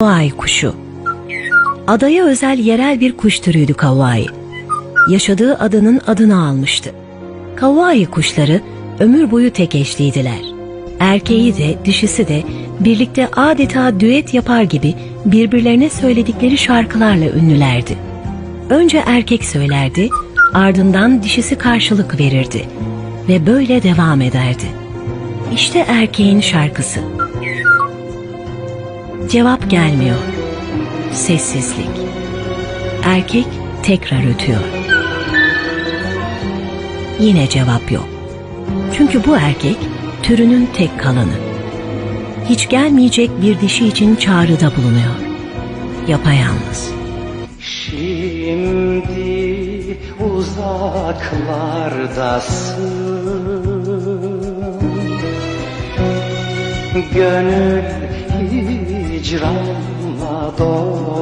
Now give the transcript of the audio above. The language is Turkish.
Kavai kuşu. Adaya özel yerel bir kuş türüydü kavai. Yaşadığı adanın adını almıştı. Kavai kuşları ömür boyu tek eşliydiler. Erkeği de dişisi de birlikte adeta düet yapar gibi birbirlerine söyledikleri şarkılarla ünlülerdi. Önce erkek söylerdi, ardından dişisi karşılık verirdi ve böyle devam ederdi. İşte erkeğin şarkısı. Cevap gelmiyor. Sessizlik. Erkek tekrar ötüyor. Yine cevap yok. Çünkü bu erkek türünün tek kalanı. Hiç gelmeyecek bir dişi için çağrıda bulunuyor. Yapayalnız. Şimdi uzaklardasın Gönül de na dor.